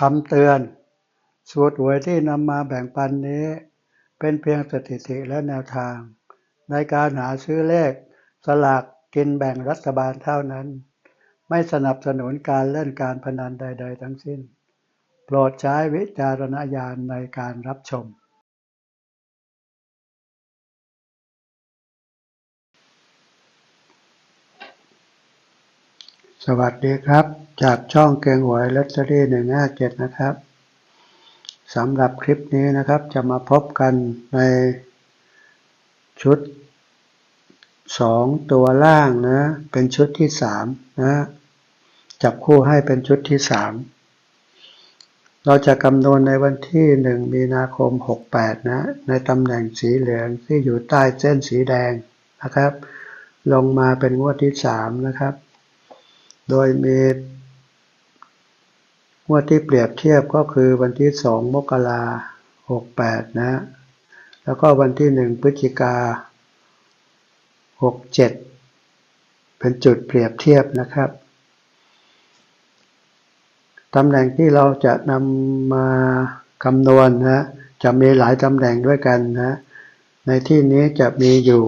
คำเตือน สูตรหวยที่นำมาแบ่งปันนี้ เป็นเพียงสถิติและแนวทาง ในการหาซื้อเลข สลากกินแบ่งรัฐบาลเท่านั้น ไม่สนับสนุนการเล่นการพนันใด ๆ ทั้งสิ้น โปรดใช้วิจารณญาณในการรับชม สวัสดีครับ จากช่องเกงหวยลอตเตอรี่หนึ่งห้าเจ็ดนะครับสำหรับคลิปนี้นะครับจะมาพบกันในชุดสองตัวล่างนะ เป็นชุดที่สามนะ จับคู่ให้เป็นชุดที่สามเราจะคำนวณในวันที่หนึ่งมีนาคมหกแปดนะ ในตำแหน่งสีเหลืองที่อยู่ใต้เส้นสีแดงนะครับ ลงมาเป็นงวดที่สามนะครับ โดยมีงวดที่เปรียบเทียบก็คือวันที่สองมกราหกแปดนะ แล้วก็วันที่หนึ่งพฤศจิกาหกเจ็ดเป็นจุดเปรียบเทียบนะครับตำแหน่งที่เราจะนำมาคำนวณนะจะมีหลายตำแหน่งด้วยกันนะ ในที่นี้จะมีอยู่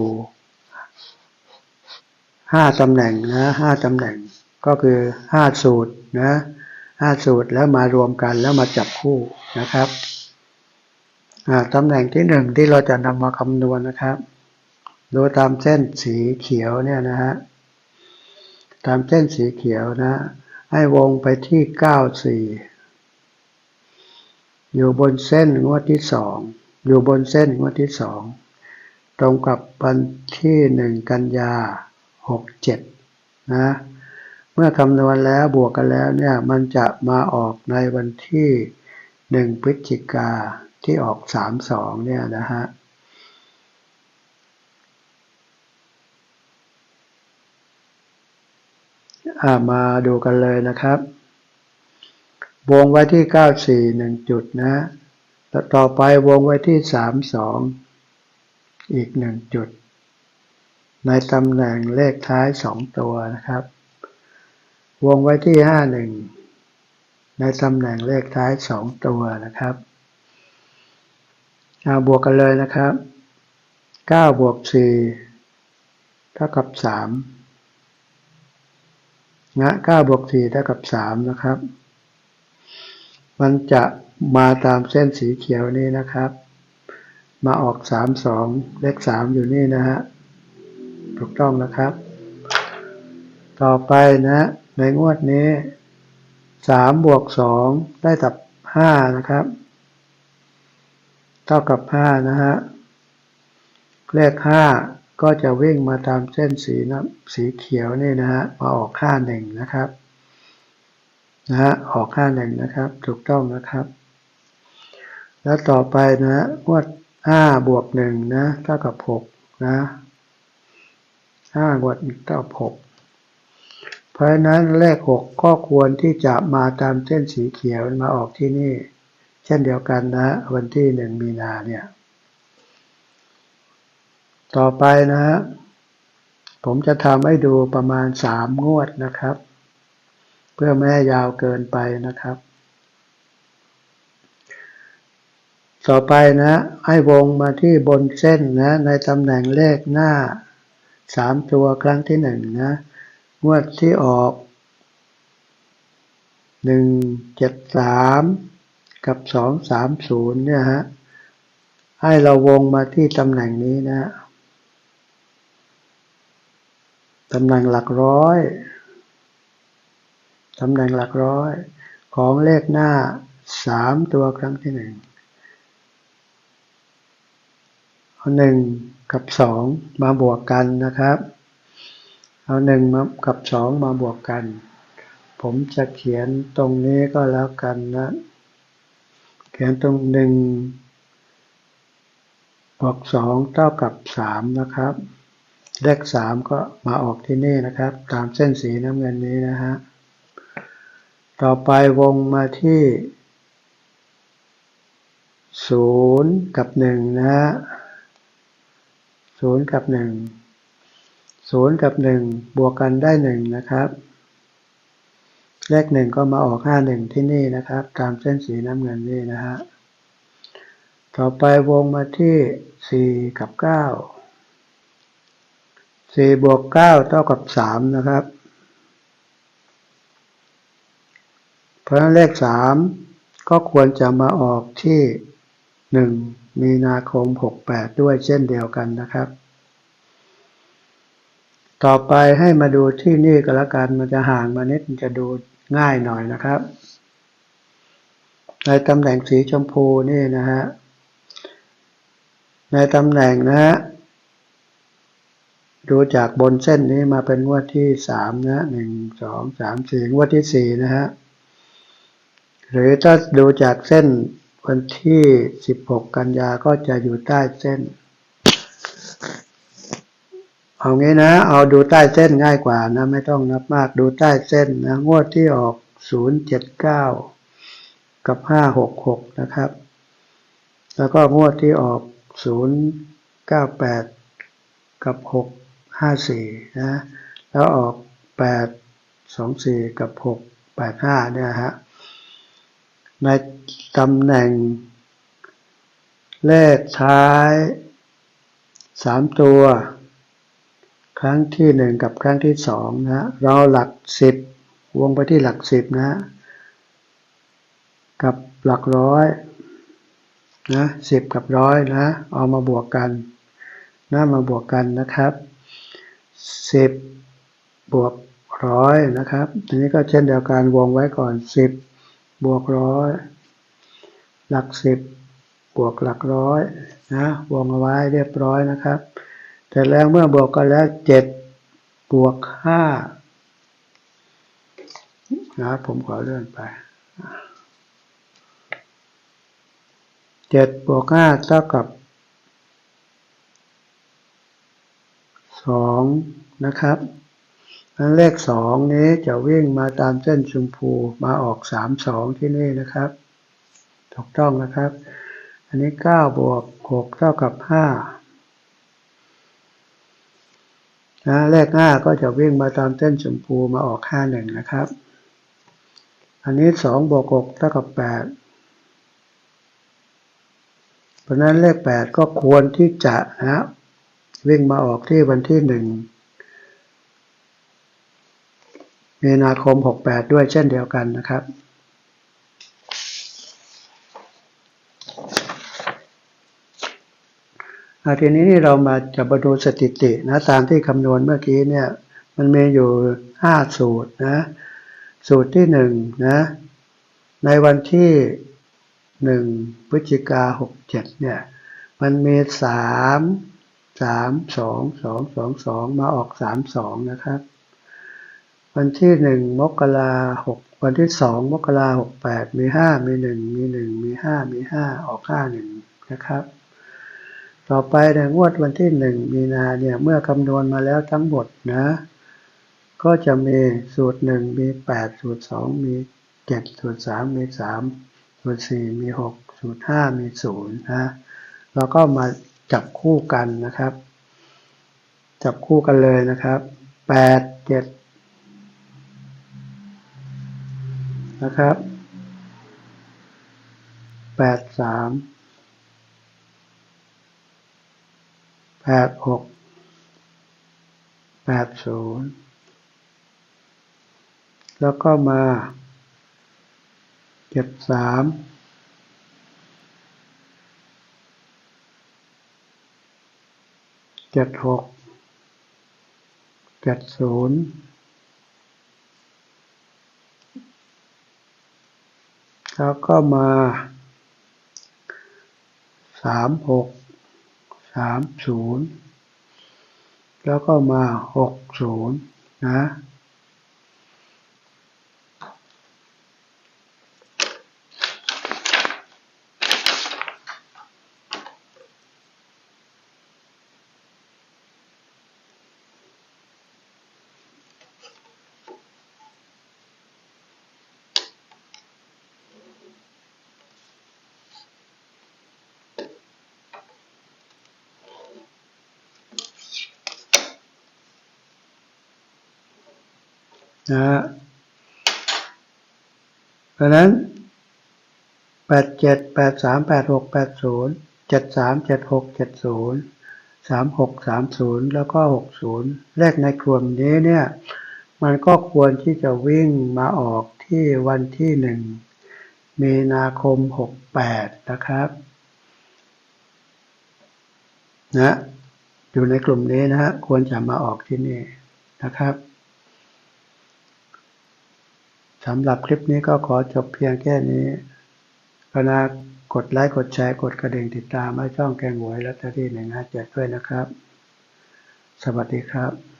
ห้าตำแหน่งนะห้าตำแหน่ง ก็คือห้าสูตรนะห้าสูตรแล้วมารวมกันแล้วมาจับคู่นะครับตำแหน่งที่หนึ่งที่เราจะนำมาคำนวณนะครับ ดูตามเส้นสีเขียวเนี่ยนะฮะ ตามเส้นสีเขียวนะ ให้วงไปที่เก้าสี่อยู่บนเส้นงวดที่สอง อยู่บนเส้นงวดที่สอง ตรงกับวันที่หนึ่งกันยาหกเจ็ดนะ เมื่อคำนวณแล้วบวกกันแล้วเนี่ยมันจะมาออกในวันที่หนึ่งพฤศจิกาที่ออกสามสองเนี่ยนะฮะมาดูกันเลยนะครับ วงไว้ที่เก้าสี่หนึ่งจุดนะแล้วต่อไปวงไว้ที่สามสองอีกหนึ่งจุด ในตำแหน่งเลขท้ายสองตัวนะครับ วงไว้ที่ห้าหนึ่งในตำแหน่งเลขท้ายสองตัวนะครับเอาบวกกันเลยนะครับเก้าบวกสี่เท่ากับสามนะ9 บวก 4 เท่ากับ 3 นะครับ มันจะมาตามเส้นสีเขียวนี้นะครับ มาออก 3 2 เลข 3 อยู่นี่นะฮะ ถูกต้องนะครับ ต่อไปนะ ในงวดนี้3บวก2ได้กับ5นะครับ เท่ากับ5นะฮะเลข5ก็จะวิ่งมาตามเส้นสีน้ำสีเขียวนี่นะฮะมาออกค่าหนึ่งนะครับนะฮะออกค่าหนึ่งนะครับ ถูกต้องนะครับ แล้วต่อไปนะงวดห้าบวกหนึ่งนะเท่ากับหกนะห้าบวกเท่ากับหก เพราะนั้นเลขหกก็ควรที่จะมาตามเส้นสีเขียวมาออกที่นี่ เช่นเดียวกันนะ วันที่หนึ่งมีนาเนี่ย ต่อไปนะฮะผมจะทำให้ดูประมาณสามงวดนะครับ เพื่อไม่ให้ยาวเกินไปนะครับ ต่อไปนะให้วงมาที่บนเส้นนะ ในตำแหน่งเลขหน้าสามตัวครั้งที่หนึ่งนะ งวดที่ออกหนึ่งเจ็ดสามกับสองสามศูนย์เนี่ยฮะ ให้เราวงมาที่ตำแหน่งนี้นะ ตำแหน่งหลักร้อย ตำแหน่งหลักร้อย ของเลขหน้าสามตัวครั้งที่หนึ่งหนึ่งกับสองมาบวกกันนะครับ เอาหนึ่งมากับสองมาบวกกัน ผมจะเขียนตรงนี้ก็แล้วกันนะ เขียนตรงหนึ่งบวกสองเท่ากับสามนะครับ เลขสามก็มาออกที่นี่นะครับ ตามเส้นสีน้ำเงินนี้นะฮะ ต่อไปวงมาที่ศูนย์กับหนึ่งนะฮะศูนย์กับหนึ่ง ศูนย์กับหนึ่งบวกกันได้หนึ่งนะครับ เลขหนึ่งก็มาออกห้าหนึ่งที่นี่นะครับ ตามเส้นสีน้ำเงินนี่นะฮะ ต่อไปวงมาที่สี่กับเก้าสี่บวกเก้าเท่ากับสามนะครับ เพราะนั้นเลขสามก็ควรจะมาออกที่หนึ่งมีนาคมหกแปดด้วยเช่นเดียวกันนะครับ ต่อไปให้มาดูที่นี่ก็แล้วกันมันจะห่างมานิดมันจะดูง่ายหน่อยนะครับ ในตำแหน่งสีชมพูนี่นะฮะ ในตำแหน่งนะฮะ ดูจากบนเส้นนี้มาเป็นงวดที่สามนะหนึ่งสองสามสี่งวดที่สี่นะฮะ หรือถ้าดูจากเส้นวันที่สิบหกกันยาก็จะอยู่ใต้เส้น เอางี้นะ เอาดูใต้เส้นง่ายกว่านะ ไม่ต้องนับมากดูใต้เส้นนะ งวดที่ออกศูนย์เจ็ดเก้ากับห้าหกหกนะครับ แล้วก็งวดที่ออกศูนย์เก้าแปดกับหกห้าสี่นะ แล้วออกแปดสองสี่กับหกแปดห้าเนี่ยฮะ ในตำแหน่งเลขท้ายสามตัว ครั้งที่หนึ่งกับครั้งที่สองนะเราหลักสิบวงไปที่หลักสิบนะ กับหลักร้อยนะสิบกับร้อยนะเอามาบวกกันนะมาบวกกันนะครับสิบบวกร้อยนะครับอันนี้ก็เช่นเดียวกันวงไว้ก่อนสิบบวกร้อยหลักสิบบวกหลักร้อยนะวงเอาไว้เรียบร้อยนะครับ แต่แล้วเมื่อบวกกันแล้วเจ็ดบวกห้านะผมขอเลื่อนไปเจ็ดบวกห้าเท่ากับสองนะครับนั้นเลขสองนี้จะวิ่งมาตามเส้นชมพูมาออกสามสองที่นี่นะครับ ถูกต้องนะครับ อันนี้เก้าบวกหกเท่ากับห้า นะเลขหน้าก็จะวิ่งมาตามเส้นชมพูมาออกห้าหนึ่งนะครับ อันนี้สองบวกหกเท่ากับแปดเพราะนั้นเลขแปดก็ควรที่จะนะวิ่งมาออกที่วันที่หนึ่งมีนาคมหกแปดด้วยเช่นเดียวกันนะครับาทีนี้เรามาจะมาดูสถิตินะตามที่คำนวณเมื่อกี้เนี่ยมันมีอยู่ห้าสูตรนะสูตรที่หนึ่งนะในวันที่หนึ่งพฤศจิกาหกเจ็ดเนี่ยมันมีสามสามสองสองสองสองมาออกสามสองนะครับ วันที่หนึ่งมกราหกวันที่สองมกราหกแปดมีห้ามีหนึ่งมีหนึ่งมีห้ามีห้าออกห้าหนึ่งนะครับ ต่อไปในงวดวันที่หนึ่งมีนาเนี่ยเมื่อคำนวณมาแล้วทั้งหมดนะ ก็จะมีสูตรหนึ่งมีแปดสูตรสองมีเจ็ดสูตรสามมีสามสูตรสี่มีหกสูตรห้ามีศูนย์นะเราก็มาจับคู่กันนะครับ จับคู่กันเลยนะครับแปดเจ็ดนะครับแปดสาม แปดหกแปดศูนย์แล้วก็มาเจ็ดสามเจ็ดหกเจ็ดศูนย์แล้วก็มาสามหก สามศูนย์แล้วก็มาหกศูนย์นะ นะฮะเพราะนั้นแปดเจ็ดแปดสามแปดหกแปดศูนย์เจ็ดสามเจ็ดหกเจ็ดศูนย์สามหกสามศูนย์แล้วก็หกศูนย์เลขในกลุ่มนี้เนี่ย มันก็ควรที่จะวิ่งมาออกที่วันที่หนึ่งมีนาคมหกแปดนะครับนะอยู่ในกลุ่มนี้นะฮะควรจะมาออกที่นี่นะครับสำหรับคลิปนี้ก็ขอจบเพียงแค่นี้กรุณากดไลค์ กดแชร์ กดกระดิ่งติดตามให้ช่องแกงหวยและตอรี่หนึ่งห้าเจ็ดด้วยนะครับ สวัสดีครับ